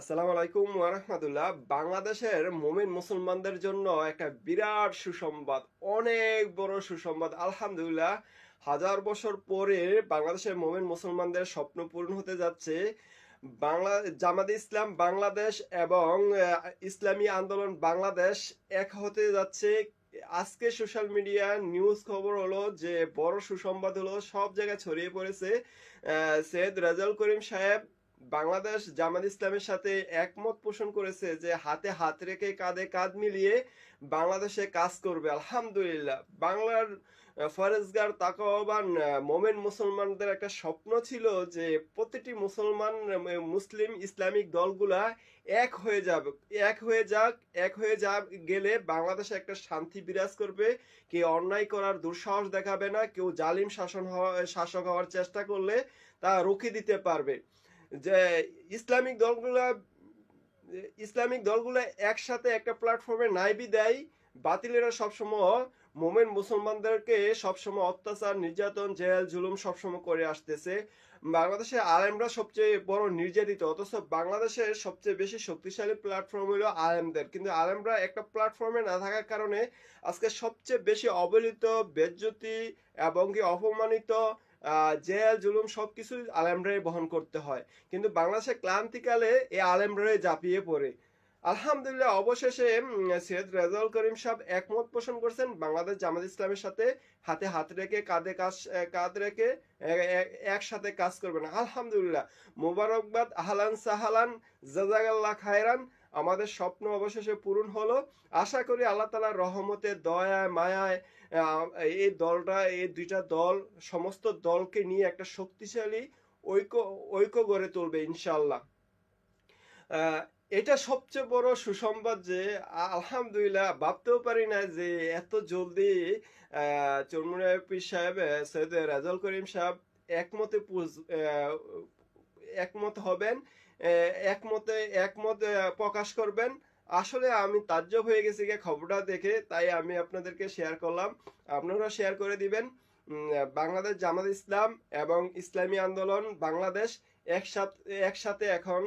আসসালামু আলাইকুম ওয়ারহমাতুল্লাহ বাংলাদেশের মোমিন মুসলমানদের জন্য একটা বিরাট সুসংবাদ, অনেক বড় সুসংবাদ। আলহামদুলিল্লাহ, হাজার বছর পরে বাংলাদেশের মোমিন মুসলমানদের স্বপ্ন পূরণ হতে যাচ্ছে। বাংলা, জামাত ইসলাম বাংলাদেশ এবং ইসলামী আন্দোলন বাংলাদেশ এক হতে যাচ্ছে। আজকে সোশ্যাল মিডিয়া নিউজ খবর হলো যে, বড় সুসংবাদ হলো সব জায়গায় ছড়িয়ে পড়েছে সৈয়দ রাজাউল করিম সাহেব। বাংলাদেশ জামাত ইসলামের সাথে একমত পোষণ করেছে যে হাতে হাত রেখে কাঁধে কাঁধ মিলিয়ে বাংলাদেশে কাজ করবে। আলহামদুলিল্লাহ। বাংলার ফরেজগার তাকওয়াবান মোমেন মুসলমানদের একটা স্বপ্ন ছিল যে প্রতিটি মুসলমান মুসলিম ইসলামিক দলগুলা এক হয়ে যাবে। এক হয়ে যাক, এক হয়ে যা গেলে বাংলাদেশে একটা শান্তি বিরাজ করবে। কেউ অন্যায় করার দুঃসাহস দেখাবে না, কেউ জালিম শাসন হওয়া, শাসক হওয়ার চেষ্টা করলে তা রুখে দিতে পারবে। যে ইসলামিক দলগুলা, ইসলামিক দলগুলো একসাথে একটা প্ল্যাটফর্মে নাইবি দেয়, বাতিলেরা সবসময় মোমেন মুসলমানদেরকে সবসময় অত্যাচার, নির্যাতন, জেল, জুলুম সবসময় করে আসতেছে। বাংলাদেশে আলেমরা সবচেয়ে বড় নির্যাতিত, অথচ বাংলাদেশের সবচেয়ে বেশি শক্তিশালী প্ল্যাটফর্ম হলো আলেমদের। কিন্তু আলেমরা একটা প্ল্যাটফর্মে না থাকার কারণে আজকে সবচেয়ে বেশি অবহেলিত, বেজ্জতি এবং কি অপমানিত জেল, জুলুম সবকিছু আলেমরাই বহন করতে হয়। কিন্তু বাংলাদেশের ক্লান্তিকালে এই আলেমরাই ঝাঁপিয়ে পড়ে। আলহামদুলিল্লাহ, অবশেষে সৈয়দ রেজাউল করিম সাহেব একমত পোষণ করছেন বাংলাদেশ জামাত ইসলামের সাথে। হাতে হাত রেখে, কাঁধে কাজ কাঁধ রেখে, এ- এ- একসাথে কাজ করবেন। আলহামদুলিল্লাহ, মুবারকবাদ, আহলান সাহালান জাজাগাল্লাহ খায়রান। আমাদের স্বপ্ন অবশেষে পূরণ হলো। আশা করি আল্লাহ তালার রহমতে, দয়ায়, মায়ায় এই দলটা, এই দুইটা দল, সমস্ত দলকে নিয়ে একটা শক্তিশালী ঐক্য ঐক্য গড়ে তুলবে ইনশাল্লাহ এটা সবচেয়ে বড় সুসংবাদ যে আলহামদুলিল্লাহ ভাবতেও পারি না যে এত জলদি চরমুনা পীর সাহেব সৈয়দ রাজাল করিম সাহেব একমতে একমত হবেন। একমতে, একমত প্রকাশ করবেন। আসলে আমি তাজ্জব হয়ে গেছি গিয়ে খবরটা দেখে, তাই আমি আপনাদেরকে শেয়ার করলাম। আপনারা শেয়ার করে দিবেন। বাংলাদেশ জামাত ইসলাম এবং ইসলামী আন্দোলন বাংলাদেশ একসাথে একসাথে এখন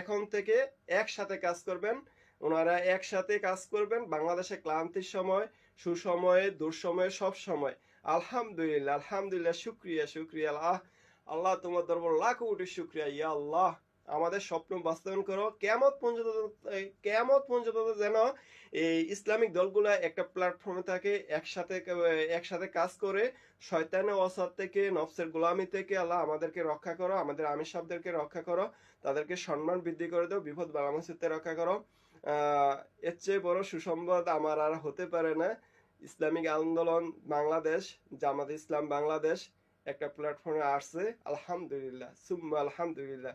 এখন থেকে একসাথে কাজ করবেন। ওনারা একসাথে কাজ করবেন বাংলাদেশে ক্লান্তির সময়, সুসময়ে, দুঃসময়ে, সব সময়। আলহামদুলিল্লাহ আলহামদুলিল্লাহ, শুক্রিয়া শুক্রিয়া আল্লাহ। আল্লাহ তোমার দরবার লাখ কোটি শুক্রিয়া, ইয়া আল্লাহ। আমাদের স্বপ্ন বাস্তবায়ন করো। কেমত পর্যন্ত কেমত পর্যন্ত যেন এই ইসলামিক দলগুলা একটা প্ল্যাটফর্মে থাকে, একসাথে একসাথে কাজ করে শয়তানের অসাদ থেকে, নফসের গোলামি থেকে আল্লাহ আমাদেরকে রক্ষা করো, আমাদের আমির সাহেবদেরকে রক্ষা করো, তাদেরকে সম্মান বৃদ্ধি করে দাও, বিপদ বালামসিতে রক্ষা করো। এর চেয়ে বড় সুসংবাদ আমার আর হতে পারে না। ইসলামিক আন্দোলন বাংলাদেশ, জামাত ইসলাম বাংলাদেশ একটা প্ল্যাটফর্মে আসছে। আলহামদুলিল্লাহ, সুম্মা আলহামদুলিল্লাহ।